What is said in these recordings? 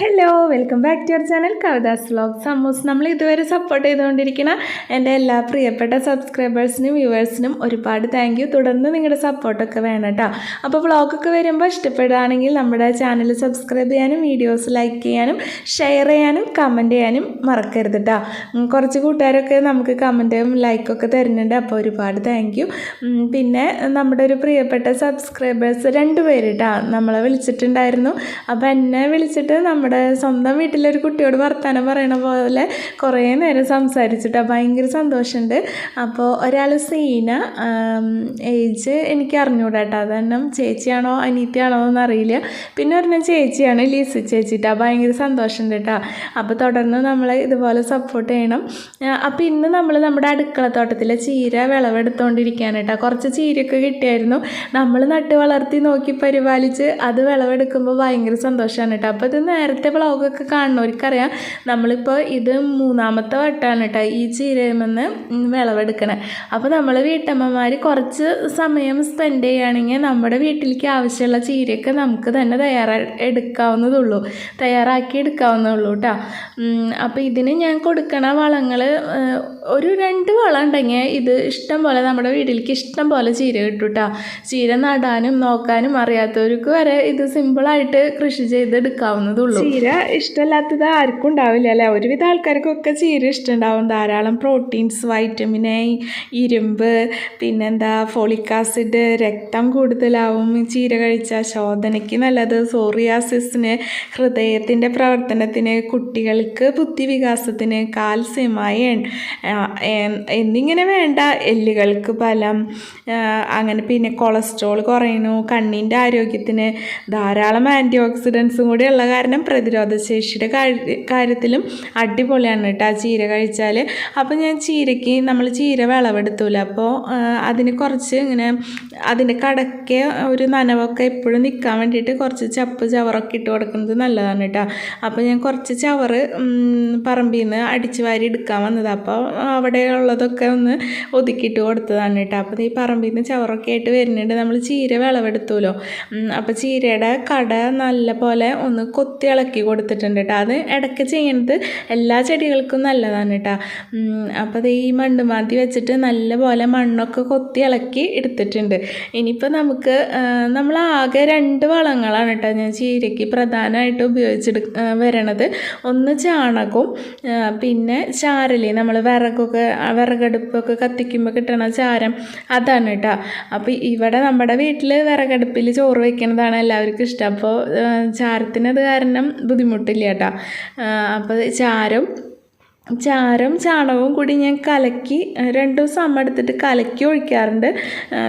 Hello welcome back to our channel Kavitha's vlog സമൂസ് നമ്മൾ ഇതുവരെ support ചെയ്തുകൊണ്ടിരിക്കുന്ന എന്റെ എല്ലാ പ്രിയപ്പെട്ട സബ്സ്ക്രൈബേഴ്സിനും വ്യൂവേഴ്സിനും ഒരുപാട് താങ്ക് യു തുടർന്ന് നിങ്ങളുടെ സപ്പോർട്ടൊക്കെ വേണം കേട്ടോ. അപ്പോൾ വ്ളോഗൊക്കെ വരുമ്പോൾ ഇഷ്ടപ്പെടുകയാണെങ്കിൽ നമ്മുടെ ചാനൽ സബ്സ്ക്രൈബ് ചെയ്യാനും വീഡിയോസ് ലൈക്ക് ചെയ്യാനും ഷെയർ ചെയ്യാനും കമന്റ് ചെയ്യാനും മറക്കരുത് കേട്ടോ. കുറച്ച് കൂട്ടുകാരൊക്കെ നമുക്ക് കമന്റും ലൈക്കൊക്കെ തരുന്നുണ്ട്. അപ്പോൾ ഒരുപാട് താങ്ക് യു പിന്നെ നമ്മുടെ ഒരു പ്രിയപ്പെട്ട സബ്സ്ക്രൈബേഴ്സ് രണ്ട് പേര് കേട്ടോ. നമ്മളെ വിളിച്ചിട്ടുണ്ടായിരുന്നു. അപ്പോൾ എന്നെ വിളിച്ചിട്ട് നമ്മുടെ സ്വന്തം വീട്ടിലൊരു കുട്ടിയോട് വർത്തമാനം പറയണ പോലെ കുറേ നേരം സംസാരിച്ചിട്ട് ഭയങ്കര സന്തോഷമുണ്ട്. അപ്പോൾ ഒരാൾ സീന ഏജ് എനിക്ക് അറിഞ്ഞുകൂടാട്ടോ കേട്ടോ അതെണ്ണം ചേച്ചിയാണോ അനീത്തിയാണോ എന്ന് അറിയില്ല. പിന്നെ ഒരെണ്ണം ചേച്ചിയാണ് ലീസ് ചേച്ചിട്ടാ. ഭയങ്കര സന്തോഷമുണ്ട് കേട്ടോ അപ്പോൾ തുടർന്ന് നമ്മൾ ഇതുപോലെ സപ്പോർട്ട് ചെയ്യണം. അപ്പോൾ ഇന്ന് നമ്മൾ നമ്മുടെ അടുക്കളത്തോട്ടത്തിലെ ചീര വിളവെടുത്തുകൊണ്ടിരിക്കുകയാണ് കേട്ടോ കുറച്ച് ചീരയൊക്കെ കിട്ടിയായിരുന്നു. നമ്മൾ നട്ട് വളർത്തി നോക്കി പരിപാലിച്ച് അത് വിളവെടുക്കുമ്പോൾ ഭയങ്കര സന്തോഷമാണ് കേട്ടോ അപ്പോൾ ഇത് നേരത്തെ വ്ളോഗൊക്കെ കാണുന്നവർക്കറിയാം നമ്മളിപ്പോൾ ഇത് മൂന്നാമത്തെ വട്ടമാണ് കേട്ടോ ഈ ചീരമെന്ന് വിളവെടുക്കണേ. അപ്പോൾ നമ്മൾ വീട്ടമ്മമാർ കുറച്ച് സമയം സ്പെൻഡ് ചെയ്യുകയാണെങ്കിൽ നമ്മുടെ വീട്ടിലേക്ക് ആവശ്യമുള്ള ചീരയൊക്കെ നമുക്ക് തന്നെ തയ്യാറാ എടുക്കാവുന്നതുള്ളൂ. തയ്യാറാക്കി എടുക്കാവുന്നതുള്ളൂ കേട്ടോ അപ്പോൾ ഇതിന് ഞാൻ കൊടുക്കണ വളങ്ങൾ ഒരു രണ്ട് വളം ഉണ്ടെങ്കിൽ ഇത് ഇഷ്ടം പോലെ നമ്മുടെ വീട്ടിലേക്ക് ഇഷ്ടം പോലെ ചീര കിട്ടും കേട്ടോ ചീര നടാനും നോക്കാനും അറിയാത്തവർക്ക് വരെ ഇത് സിമ്പിളായിട്ട് കൃഷി ചെയ്തെടുക്കാവുന്നതുള്ളൂ. ചീര ഇഷ്ടമല്ലാത്തത് ആർക്കും ഉണ്ടാവില്ല അല്ലേ? ഒരുവിധ ആൾക്കാർക്കൊക്കെ ചീര ഇഷ്ടമുണ്ടാവും. ധാരാളം പ്രോട്ടീൻസ് വൈറ്റമിൻ എ ഇരുമ്പ് പിന്നെന്താ ഫോളിക് ആസിഡ് രക്തം കൂടുതലാവും ചീര കഴിച്ചാൽ. ശോധനയ്ക്ക് നല്ലത് സോറിയാസിസിന് ഹൃദയത്തിന്റെ പ്രവർത്തനത്തിന് കുട്ടികൾക്ക് ബുദ്ധിവികാസത്തിന് കാൽസ്യം അയൺ എന്നിങ്ങനെ വേണ്ട എല്ലുകൾക്ക് ഫലം അങ്ങനെ പിന്നെ കൊളസ്ട്രോൾ കുറയുന്നു കണ്ണിന്റെ ആരോഗ്യത്തിന് ധാരാളം ആന്റി ഓക്സിഡൻസും കൂടി ഉള്ള കാരണം പ്രതിരോധ ശേഷിയുടെ കാര്യ- കാര്യത്തിലും അടിപൊളിയാണ് കേട്ടോ ആ ചീര കഴിച്ചാൽ അപ്പോൾ ഞാൻ ചീരയ്ക്ക് നമ്മൾ ചീര വിളവെടുത്തൂല. അപ്പോൾ അതിന് കുറച്ച് ഇങ്ങനെ അതിന്റെ കടക്കെ ഒരു നനവൊക്കെ എപ്പോഴും നിൽക്കാൻ വേണ്ടിയിട്ട് കുറച്ച് ചപ്പ് ചവറൊക്കെ ഇട്ട് കൊടുക്കുന്നത് നല്ലതാണ് കേട്ടോ. അപ്പോൾ ഞാൻ കുറച്ച് ചവറ് പറമ്പിൽ നിന്ന് അടിച്ച് വാരി എടുക്കാൻ വന്നത്. അപ്പോൾ അവിടെ ഉള്ളതൊക്കെ ഒന്ന് ഒതുക്കിയിട്ട് കൊടുത്തതാണ് കേട്ടോ. അപ്പോൾ ഈ പറമ്പിൽ നിന്ന് ചവറൊക്കെ ആയിട്ട് വരുന്നുണ്ട്. നമ്മൾ ചീര വിളവെടുത്തൂലോ? അപ്പോൾ ചീരയുടെ കട നല്ല പോലെ ഒന്ന് കൊത്തി ഇളക്കി കൊടുത്തിട്ടുണ്ട് കേട്ടോ അത് ഇടയ്ക്ക് ചെയ്യുന്നത് എല്ലാ ചെടികൾക്കും നല്ലതാണ് കേട്ടോ അപ്പോൾ അത് ഈ മണ്ണുമാന്തി വെച്ചിട്ട് നല്ലപോലെ മണ്ണൊക്കെ കൊത്തി ഇളക്കി എടുത്തിട്ടുണ്ട്. ഇനിയിപ്പോൾ നമുക്ക് നമ്മൾ ആകെ രണ്ട് വളങ്ങളാണ് കേട്ടോ ഞാൻ ചീരയ്ക്ക് പ്രധാനമായിട്ട് ഉപയോഗിച്ചെടു വരണത്. ഒന്ന് ചാണകവും പിന്നെ ചാരലി. നമ്മൾ വിറകൊക്കെ വിറകടുപ്പൊക്കെ കത്തിക്കുമ്പോൾ കിട്ടണ ചാരം അതാണ് കേട്ടോ അപ്പോൾ ഇവിടെ നമ്മുടെ വീട്ടിൽ വിറകടുപ്പിൽ ചോറ് വയ്ക്കുന്നതാണ് എല്ലാവർക്കും ഇഷ്ടം. അപ്പോൾ ചാരത്തിനത് കാരണം ബുദ്ധിമുട്ടില്ല കേട്ടോ. അപ്പോൾ ചാരം ചാരം ചാണകവും കൂടി ഞാൻ കലക്കി രണ്ട് ദിവസം അമ്മ എടുത്തിട്ട് കലക്കി ഒഴിക്കാറുണ്ട്.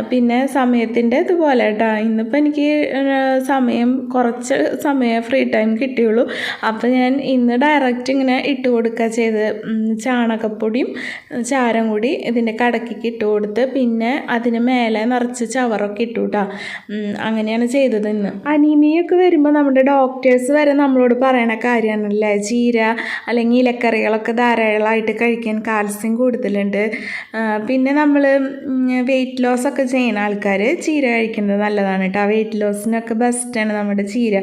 പിന്നെ സമയത്തിന്റെ ഇതുപോലെ കേട്ടോ ഇന്നിപ്പോൾ എനിക്ക് സമയം കുറച്ച് സമയം ഫ്രീ ടൈം കിട്ടിയുള്ളൂ. അപ്പോൾ ഞാൻ ഇന്ന് ഡയറക്റ്റ് ഇങ്ങനെ ഇട്ട് കൊടുക്കുക ചെയ്ത് ചാണകപ്പൊടിയും ചാരം കൂടി ഇതിന്റെ കടക്കിക്ക് ഇട്ട് കൊടുത്ത് പിന്നെ അതിന് മേലെ നിറച്ച് ചവറൊക്കെ ഇട്ടു കേട്ടോ അങ്ങനെയാണ് ചെയ്തത് ഇന്ന്. അനീമിയൊക്കെ വരുമ്പോൾ നമ്മുടെ ഡോക്ടേഴ്സ് വരെ നമ്മളോട് പറയണ കാര്യമാണല്ലേ? ചീര അല്ലെങ്കിൽ ഇലക്കറികളൊക്കെ ധാരാളമായിട്ട് കഴിക്കാൻ കാൽസ്യം കൂടുതലുണ്ട്. പിന്നെ നമ്മൾ വെയിറ്റ് ലോസ് ഒക്കെ ചെയ്യുന്ന ആൾക്കാർ ചീര കഴിക്കുന്നത് നല്ലതാണ് കേട്ടോ വെയിറ്റ് ലോസിനൊക്കെ ബെസ്റ്റാണ് നമ്മുടെ ചീര.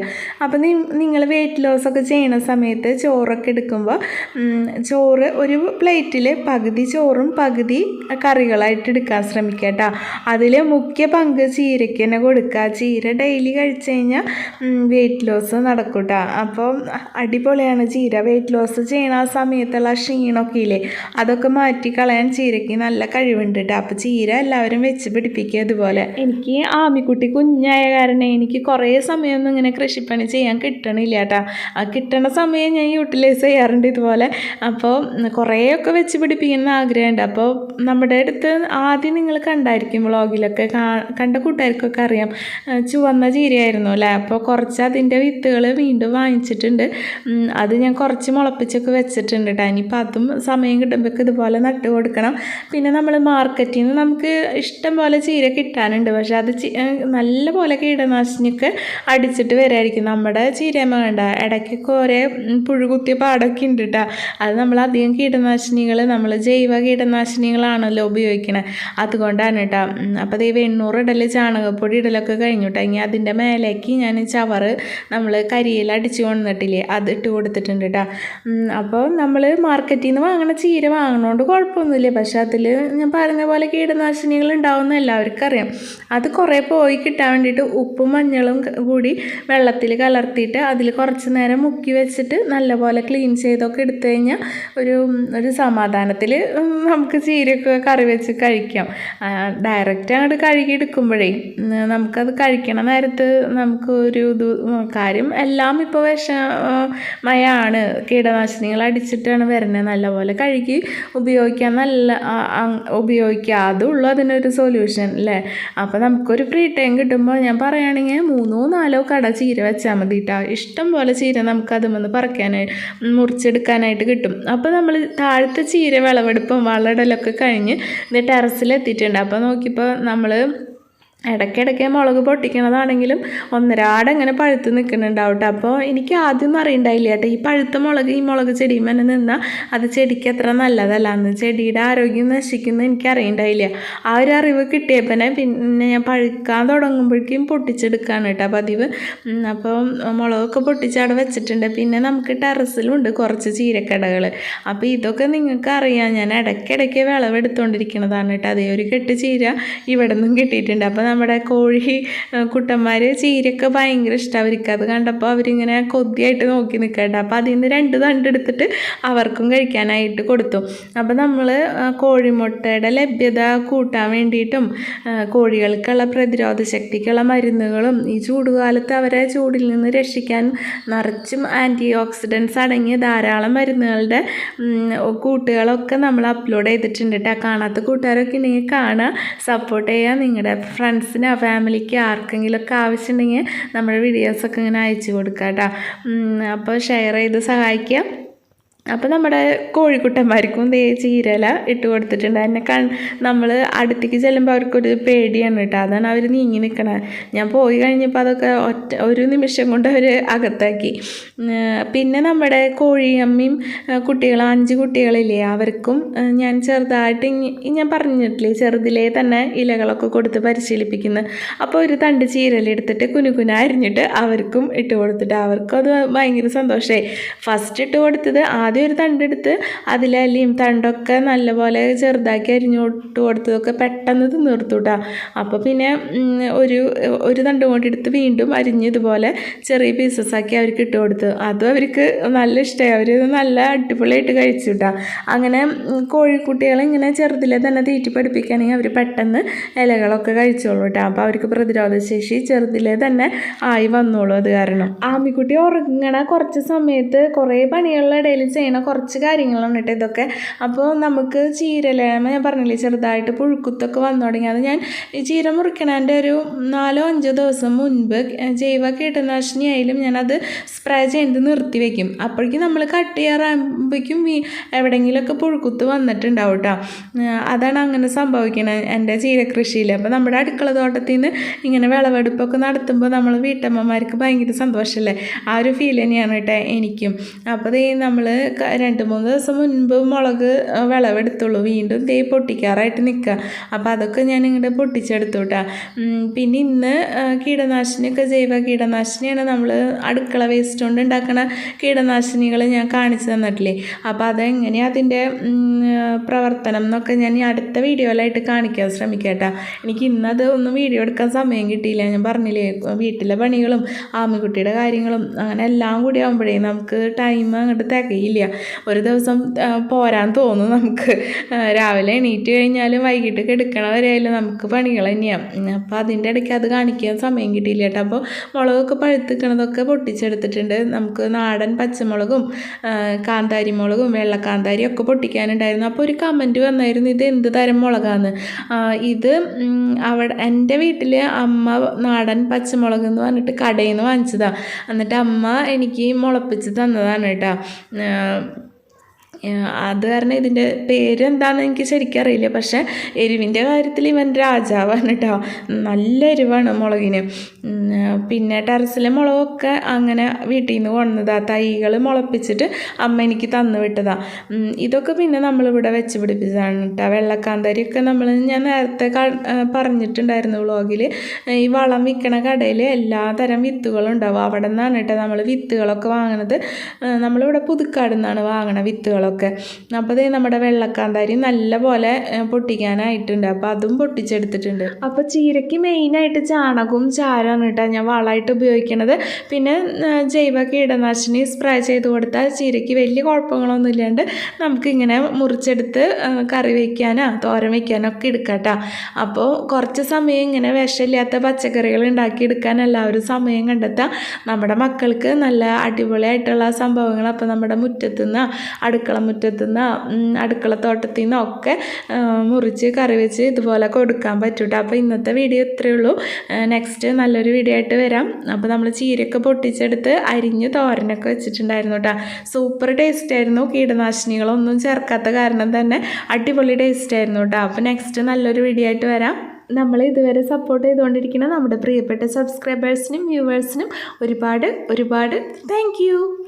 അപ്പോൾ നിങ്ങൾ വെയിറ്റ് ലോസ് ഒക്കെ ചെയ്യുന്ന സമയത്ത് ചോറൊക്കെ എടുക്കുമ്പോൾ ചോറ് ഒരു പ്ലേറ്റിൽ പകുതി ചോറും പകുതി കറികളായിട്ട് എടുക്കാൻ ശ്രമിക്കുക കേട്ടോ അതിൽ മുഖ്യ പങ്ക് ചീരയ്ക്ക് തന്നെ കൊടുക്കുക. ചീര ഡെയിലി കഴിച്ചു കഴിഞ്ഞാൽ വെയിറ്റ് ലോസ് നടക്കൂട്ടോ കേട്ടോ അപ്പോൾ അടിപൊളിയാണ് ചീര. വെയിറ്റ് ലോസ് ചെയ്യണ ആ സമയത്തുള്ള ക്ഷീണമൊക്കെ ഇല്ലേ അതൊക്കെ മാറ്റി കളയാൻ ചീരയ്ക്ക് നല്ല കഴിവുണ്ട് കേട്ടോ അപ്പോൾ ചീര എല്ലാവരും വെച്ച് പിടിപ്പിക്കുക ഇതുപോലെ എനിക്ക് ആമിക്കുട്ടി കുഞ്ഞായ കാരണം എനിക്ക് കുറേ സമയമൊന്നും ഇങ്ങനെ കൃഷിപ്പണി ചെയ്യാൻ കിട്ടണില്ല കേട്ടോ ആ കിട്ടണ സമയം ഞാൻ യൂട്ടിലൈസ് ചെയ്യാറുണ്ട് ഇതുപോലെ. അപ്പോൾ കുറേയൊക്കെ വെച്ച് പിടിപ്പിക്കുന്ന ആഗ്രഹമുണ്ട്. അപ്പോൾ നമ്മുടെ അടുത്ത് ആദ്യം നിങ്ങൾ കണ്ടായിരിക്കും വ്ളോഗിലൊക്കെ കണ്ട കൂട്ടുകാർക്കൊക്കെ അറിയാം. ചുവന്ന ചീരയായിരുന്നു അല്ലേ അപ്പോൾ കുറച്ച് അതിന്റെ വിത്തുകൾ വീണ്ടും വാങ്ങിച്ചിട്ടുണ്ട്. അത് ഞാൻ കുറച്ച് മുളപ്പിച്ചൊക്കെ വെച്ചിട്ടുണ്ട് കേട്ടോ ഇനിയിപ്പോൾ അതും സമയം കിട്ടുമ്പോഴേക്ക് ഇതുപോലെ നട്ട് കൊടുക്കണം. പിന്നെ നമ്മൾ മാർക്കറ്റിൽ നിന്ന് നമുക്ക് ഇഷ്ടം പോലെ ചീര കിട്ടാനുണ്ട്. പക്ഷെ അത് നല്ല പോലെ കീടനാശിനിയൊക്കെ അടിച്ചിട്ട് വരായിരിക്കും. നമ്മുടെ ചീരയമ്മ വേണ്ട ഇടയ്ക്കൊക്കെ ഒരേ പുഴുകുത്തിയ പുഴു കുത്തിയ പാടൊക്കെ ഉണ്ട് കേട്ടോ അത് നമ്മൾ അധികം കീടനാശിനികൾ നമ്മൾ ജൈവ കീടനാശിനികളാണല്ലോ ഉപയോഗിക്കണത് അതുകൊണ്ടാണ് കേട്ടോ അപ്പോൾ ദൈവം എണ്ണൂറ് ഇടൽ ചാണകപ്പൊടി ഇടലൊക്കെ കഴിഞ്ഞു കേട്ടോ ഇനി അതിന്റെ മേലേക്ക് ഞാൻ ചവറ് നമ്മൾ കരിയിൽ അടിച്ചു കൊണ്ടിട്ടില്ലേ അത് ഇട്ട് കൊടുത്തിട്ടുണ്ട് കേട്ടോ അപ്പോൾ നമ്മൾ മാർക്കറ്റിൽ നിന്ന് വാങ്ങണ ചീര വാങ്ങണോണ്ട് കുഴപ്പമൊന്നുമില്ല പക്ഷെ അതിൽ ഞാൻ പറഞ്ഞ പോലെ കീടനാശിനികൾ ഉണ്ടാവുമെന്ന് എല്ലാവർക്കും അറിയാം. അത് കുറേ പോയി കിട്ടാൻ വേണ്ടിയിട്ട് ഉപ്പും മഞ്ഞളും കൂടി വെള്ളത്തിൽ കലർത്തിയിട്ട് അതിൽ കുറച്ച് നേരം മുക്കി വെച്ചിട്ട് നല്ലപോലെ ക്ലീൻ ചെയ്തൊക്കെ എടുത്തു കഴിഞ്ഞാൽ ഒരു ഒരു സമാധാനത്തിൽ നമുക്ക് ചീരയൊക്കെ കറി വെച്ച് കഴിക്കാം. ഡയറക്റ്റ് അങ്ങോട്ട് കഴുകി എടുക്കുമ്പോഴേ നമുക്കത് കഴിക്കണ നേരത്ത് നമുക്ക് ഒരു ഇത് കാര്യം എല്ലാം ഇപ്പോൾ വിഷമയാണ് കീടനാശിനികൾ അടിച്ചിട്ടാണ് വരുന്നത് നല്ലപോലെ കഴുകി ഉപയോഗിക്കാൻ നല്ല ഉപയോഗിക്കാതെ ഉള്ളൂ അതിനൊരു സൊല്യൂഷൻ അല്ലേ അപ്പോൾ നമുക്കൊരു ഫ്രീ ടൈം കിട്ടുമ്പോൾ ഞാൻ പറയുകയാണെങ്കിൽ മൂന്നോ നാലോ കട ചീര വെച്ചാൽ മതി കേട്ടോ ഇഷ്ടം പോലെ ചീര നമുക്ക് അതുമെന്ന് പറിക്കാനായി മുറിച്ചെടുക്കാനായിട്ട് കിട്ടും. അപ്പോൾ നമ്മൾ താഴത്തെ ചീര വിളവെടുപ്പും വളടലൊക്കെ കഴിഞ്ഞ് ഇത് ടെറസിലെത്തിയിട്ടുണ്ട് അപ്പോൾ നോക്കിയപ്പോൾ നമ്മൾ ഇടയ്ക്കിടയ്ക്ക് മുളക് പൊട്ടിക്കണതാണെങ്കിലും ഒന്നരാടെ ഇങ്ങനെ പഴുത്ത് നിൽക്കുന്നുണ്ടാവും കേട്ടോ അപ്പോൾ എനിക്ക് ആദ്യം അറിയണ്ടായില്ല കേട്ടോ ഈ പഴുത്ത മുളക് ഈ മുളക് ചെടിയുമ്പോൾ നിന്നാൽ അത് ചെടിക്ക് അത്ര നല്ലതല്ല. എന്ന് ചെടിയുടെ ആരോഗ്യം നശിക്കുന്നത് എനിക്ക് അറിയണ്ടായില്ല. ആ ഒരു അറിവ് കിട്ടിയപ്പോൾ പിന്നെ ഞാൻ പഴുക്കാൻ തുടങ്ങുമ്പോഴേക്കും പൊട്ടിച്ചെടുക്കുകയാണ് കേട്ടോ പതിവ്. അപ്പോൾ മുളകൊക്കെ പൊട്ടിച്ച് അവിടെ വെച്ചിട്ടുണ്ട്. പിന്നെ നമുക്ക് ടെറസിലുണ്ട് കുറച്ച് ചീരക്കടകൾ. അപ്പോൾ ഇതൊക്കെ നിങ്ങൾക്ക് അറിയാം. ഞാൻ ഇടയ്ക്കിടയ്ക്ക് വിളവെടുത്തുകൊണ്ടിരിക്കുന്നതാണ് കേട്ടോ. അതേ ഒരു കെട്ട് ചീര ഇവിടെ നിന്നും കിട്ടിയിട്ടുണ്ട്. അപ്പോൾ നമ്മുടെ കോഴി കുട്ടന്മാർ ചീരയൊക്കെ ഭയങ്കര ഇഷ്ടം അവർക്ക്. അത് കണ്ടപ്പോൾ അവരിങ്ങനെ കൊതിയായിട്ട് നോക്കി നിൽക്കട്ടെ അപ്പോൾ അതിൽ നിന്ന് രണ്ട് തണ്ടെടുത്തിട്ട് അവർക്കും കഴിക്കാനായിട്ട് കൊടുത്തു. അപ്പോൾ നമ്മൾ കോഴിമുട്ടയുടെ ലഭ്യത കൂട്ടാൻ വേണ്ടിയിട്ടും കോഴികൾക്കുള്ള പ്രതിരോധ ശക്തിക്കുള്ള മരുന്നുകളും ഈ ചൂടുകാലത്ത് അവരെ ചൂടിൽ നിന്ന് രക്ഷിക്കാൻ നിറച്ചും ആന്റി ഓക്സിഡൻസ് അടങ്ങിയ ധാരാളം മരുന്നുകളുടെ കൂട്ടുകളൊക്കെ നമ്മൾ അപ്ലോഡ് ചെയ്തിട്ടുണ്ട് കേട്ടോ കാണാത്ത കൂട്ടുകാരൊക്കെ ഉണ്ടെങ്കിൽ കാണുക സപ്പോർട്ട് ചെയ്യുക നിങ്ങളുടെ ഫ്രണ്ട്സിനോ ഫാമിലിക്ക് ആർക്കെങ്കിലുമൊക്കെ ആവശ്യമുണ്ടെങ്കിൽ നമ്മുടെ വീഡിയോസൊക്കെ ഇങ്ങനെ അയച്ചു കൊടുക്കുക കേട്ടോ അപ്പോൾ ഷെയർ ചെയ്ത് സഹായിക്കുക അപ്പോൾ നമ്മുടെ കോഴിക്കുട്ടന്മാർക്കും ദേ ചീരല ഇട്ട് കൊടുത്തിട്ടുണ്ട്. എന്നെ കൺ നമ്മൾ അടുത്തേക്ക് ചെല്ലുമ്പോൾ അവർക്കൊരു പേടിയാണ് കേട്ടോ. അതാണ് അവർ നീങ്ങി നിൽക്കണത് ഞാൻ പോയി കഴിഞ്ഞപ്പോൾ അതൊക്കെ ഒറ്റ ഒരു നിമിഷം കൊണ്ട് അവർ അകത്താക്കി. പിന്നെ നമ്മുടെ കോഴിയമ്മയും കുട്ടികൾ അഞ്ച് കുട്ടികളില്ലേ അവർക്കും ഞാൻ ചെറുതായിട്ട് ഞാൻ പറഞ്ഞിട്ടില്ലേ ചെറുതിലേ തന്നെ ഇലകളൊക്കെ കൊടുത്ത് പരിശീലിപ്പിക്കുന്നു. അപ്പോൾ ഒരു തണ്ട് ചീരലെടുത്തിട്ട് കുനുകുന അരിഞ്ഞിട്ട് അവർക്കും ഇട്ട് കൊടുത്തിട്ട് അവർക്കും അത് ഭയങ്കര സന്തോഷമായി ഫസ്റ്റ് ഇട്ട് കൊടുത്തത് ആദ്യം ഒരു തണ്ടെടുത്ത് അതിലലിയും തണ്ടൊക്കെ നല്ലപോലെ ചെറുതാക്കി അരിഞ്ഞോട്ട് കൊടുത്തതൊക്കെ പെട്ടെന്ന് തീർത്തു കേട്ടോ അപ്പോൾ പിന്നെ ഒരു ഒരു തണ്ട് കൊണ്ടെടുത്ത് വീണ്ടും അരിഞ്ഞ് ഇതുപോലെ ചെറിയ പീസസ് ആക്കി അവർക്ക് ഇട്ട് കൊടുത്തു. അതും അവർക്ക് നല്ല ഇഷ്ടമായി അവർ നല്ല അടിപൊളിയായിട്ട് കഴിച്ചു കേട്ടോ അങ്ങനെ കോഴിക്കുട്ടികളെ ഇങ്ങനെ ചെറുതിലെ തന്നെ തീറ്റി പഠിപ്പിക്കുകയാണെങ്കിൽ അവർ പെട്ടെന്ന് ഇലകളൊക്കെ കഴിച്ചോളൂ കേട്ടോ അപ്പോൾ അവർക്ക് പ്രതിരോധ ശേഷി ചെറുതിലെ തന്നെ ആയി വന്നോളൂ അത് കാരണം. ആമിക്കുട്ടി ഉറങ്ങണ കുറച്ച് സമയത്ത് കുറേ പണികളുടെ ഇടയിൽ ചെയ്യണ കുറച്ച് കാര്യങ്ങളാണ് കേട്ടോ ഇതൊക്കെ. അപ്പോൾ നമുക്ക് ചീരലേമ ഞാൻ പറഞ്ഞില്ലേ ചെറുതായിട്ട് പുഴുക്കുത്തൊക്കെ വന്നു തുടങ്ങി. അത് ഞാൻ ഈ ചീര മുറിക്കണതിന്റെ ഒരു നാലോ അഞ്ചോ ദിവസം മുൻപ് ജൈവ കീടനാശിനി ആയാലും ഞാനത് സ്പ്രേ ചെയ്ത് നിർത്തി വയ്ക്കും അപ്പോഴേക്കും നമ്മൾ കട്ട് ചെയ്യാറാകുമ്പോഴേക്കും ഈ എവിടെയെങ്കിലുമൊക്കെ പുഴുക്കുത്ത് വന്നിട്ടുണ്ടാവും കേട്ടോ അതാണ് അങ്ങനെ സംഭവിക്കുന്നത് എന്റെ ചീരകൃഷിയിൽ അപ്പോൾ നമ്മുടെ അടുക്കള തോട്ടത്തിൽ നിന്ന് ഇങ്ങനെ വിളവെടുപ്പൊക്കെ നടത്തുമ്പോൾ നമ്മൾ വീട്ടമ്മമാർക്ക് ഭയങ്കര സന്തോഷമല്ലേ ആ ഒരു ഫീൽ തന്നെയാണ് കേട്ടോ എനിക്കും. അപ്പോൾ ദേ നമ്മൾ രണ്ട് മൂന്ന് ദിവസം മുൻപ് മുളക് വിളവെടുത്തുള്ളൂ. വീണ്ടും തേ പൊട്ടിക്കാറായിട്ട് നിൽക്കുക അപ്പോൾ അതൊക്കെ ഞാൻ ഇങ്ങോട്ട് പൊട്ടിച്ചെടുത്തുട്ടാ പിന്നെ ഇന്ന് കീടനാശിനിയൊക്കെ ജൈവ കീടനാശിനിയാണ് നമ്മൾ അടുക്കള വേസ്റ്റ് കൊണ്ട് ഉണ്ടാക്കുന്ന കീടനാശിനികൾ ഞാൻ കാണിച്ചു തന്നിട്ടില്ലേ? അപ്പോൾ അതെങ്ങനെയാണ് അതിന്റെ പ്രവർത്തനം എന്നൊക്കെ ഞാൻ ഈ അടുത്ത വീഡിയോയിലായിട്ട് കാണിക്കാൻ ശ്രമിക്കട്ടാ എനിക്ക് ഇന്നത് ഒന്നും വീഡിയോ എടുക്കാൻ സമയം കിട്ടിയില്ല. ഞാൻ പറഞ്ഞില്ലേ വീട്ടിലെ പണികളും ആമിക്കുട്ടിയുടെ കാര്യങ്ങളും അങ്ങനെ എല്ലാം കൂടി ആകുമ്പോഴേ നമുക്ക് ടൈം അങ്ങോട്ട് തികയില്ല. ഒരു ദിവസം പോരാൻ തോന്നും നമുക്ക്. രാവിലെ എണീറ്റ് കഴിഞ്ഞാലും വൈകിട്ട് കിടക്കണ വരെയായാലും നമുക്ക് പണികൾ തന്നെയാണ് അപ്പോൾ അതിന്റെ ഇടയ്ക്ക് അത് കാണിക്കാൻ സമയം കിട്ടിയില്ല കേട്ടോ. അപ്പോൾ മുളകൊക്കെ പഴുത്തിക്കണതൊക്കെ പൊട്ടിച്ചെടുത്തിട്ടുണ്ട്. നമുക്ക് നാടൻ പച്ചമുളകും കാന്താരി മുളകും വെള്ളക്കാന്താരി ഒക്കെ പൊട്ടിക്കാനുണ്ടായിരുന്നു. അപ്പോൾ ഒരു കമന്റ് വന്നായിരുന്നു ഇത് എന്ത് തരം മുളകാന്ന്? ഇത് അവിടെ എന്റെ വീട്ടിൽ അമ്മ നാടൻ പച്ചമുളക് എന്ന് പറഞ്ഞിട്ട് കടയിൽ നിന്ന് വാങ്ങിച്ചതാണ് എന്നിട്ട് അമ്മ എനിക്ക് മുളപ്പിച്ച് തന്നതാണ് കേട്ടോ. Yeah. അത് കാരണം ഇതിന്റെ പേരെന്താണെന്ന് എനിക്ക് ശരിക്കും അറിയില്ല. പക്ഷേ എരിവിന്റെ കാര്യത്തിൽ ഇവൻ രാജാവാണ് കേട്ടോ നല്ല എരിവാണ് മുളകിന്. പിന്നെ ടെറസിലെ മുളകൊക്കെ അങ്ങനെ വീട്ടിൽ നിന്ന് കൊണ്ടതാ. തൈകൾ മുളപ്പിച്ചിട്ട് അമ്മ എനിക്ക് തന്നു വിട്ടതാണ് ഇതൊക്കെ പിന്നെ നമ്മളിവിടെ വെച്ച് പിടിപ്പിച്ചതാണ് കേട്ടോ വെള്ളക്കാന്താരിയൊക്കെ നമ്മൾ ഞാൻ നേരത്തെ പറഞ്ഞിട്ടുണ്ടായിരുന്നു വ്ളോഗിൽ ഈ വളം വിൽക്കണ കടയിൽ എല്ലാ തരം വിത്തുകളും ഉണ്ടാവും. അവിടെ നിന്നാണ് കേട്ടോ നമ്മൾ വിത്തുകളൊക്കെ വാങ്ങുന്നത് നമ്മളിവിടെ പുതുക്കാട് നിന്നാണ് വാങ്ങണ വിത്തുകളൊക്കെ അപ്പോൾ ഇത് നമ്മുടെ വെള്ളക്കാന്താരി നല്ല പോലെ പൊട്ടിക്കാനായിട്ടുണ്ട്. അപ്പോൾ അതും പൊട്ടിച്ചെടുത്തിട്ടുണ്ട്. അപ്പോൾ ചീരയ്ക്ക് മെയിനായിട്ട് ചാണകവും ചാരമാണ് കേട്ടോ ഞാൻ വളമായിട്ട് ഉപയോഗിക്കണത്. പിന്നെ ജൈവ കീടനാശിനി സ്പ്രേ ചെയ്ത് കൊടുത്താൽ ചീരയ്ക്ക് വലിയ കുഴപ്പങ്ങളൊന്നും ഇല്ലാണ്ട് നമുക്കിങ്ങനെ മുറിച്ചെടുത്ത് കറി വയ്ക്കാനോ തോരൻ വയ്ക്കാനോ ഒക്കെ എടുക്കാട്ടോ. അപ്പോൾ കുറച്ച് സമയം ഇങ്ങനെ വിഷമില്ലാത്ത പച്ചക്കറികൾ ഉണ്ടാക്കിയെടുക്കാൻ എല്ലാവരും സമയം കണ്ടെത്താം. നമ്മുടെ മക്കൾക്ക് നല്ല അടിപൊളിയായിട്ടുള്ള സംഭവങ്ങൾ അപ്പോൾ നമ്മുടെ മുറ്റത്തു നിന്ന് അടുക്കള നിന്ന് അടുക്കള തോട്ടത്തിൽ നിന്നൊക്കെ മുറിച്ച് കറി വെച്ച് ഇതുപോലെ കൊടുക്കാൻ പറ്റൂട്ടോ. അപ്പോൾ ഇന്നത്തെ വീഡിയോ ഇത്രയേ ഉള്ളൂ. നെക്സ്റ്റ് നല്ലൊരു വീഡിയോ ആയിട്ട് വരാം. അപ്പോൾ നമ്മൾ ചീരയൊക്കെ പൊട്ടിച്ചെടുത്ത് അരിഞ്ഞ് തോരനൊക്കെ വെച്ചിട്ടുണ്ടായിരുന്നു കേട്ടോ. സൂപ്പർ ടേസ്റ്റ് ആയിരുന്നു. കീടനാശിനികളൊന്നും ചേർക്കാത്ത കാരണം തന്നെ അടിപൊളി ടേസ്റ്റ് ആയിരുന്നു കേട്ടോ. അപ്പോൾ നെക്സ്റ്റ് നല്ലൊരു വീഡിയോ ആയിട്ട് വരാം. നമ്മൾ ഇതുവരെ സപ്പോർട്ട് ചെയ്തുകൊണ്ടിരിക്കുന്ന നമ്മുടെ പ്രിയപ്പെട്ട സബ്സ്ക്രൈബേഴ്സിനും വ്യൂവേഴ്സിനും ഒരുപാട് ഒരുപാട് താങ്ക്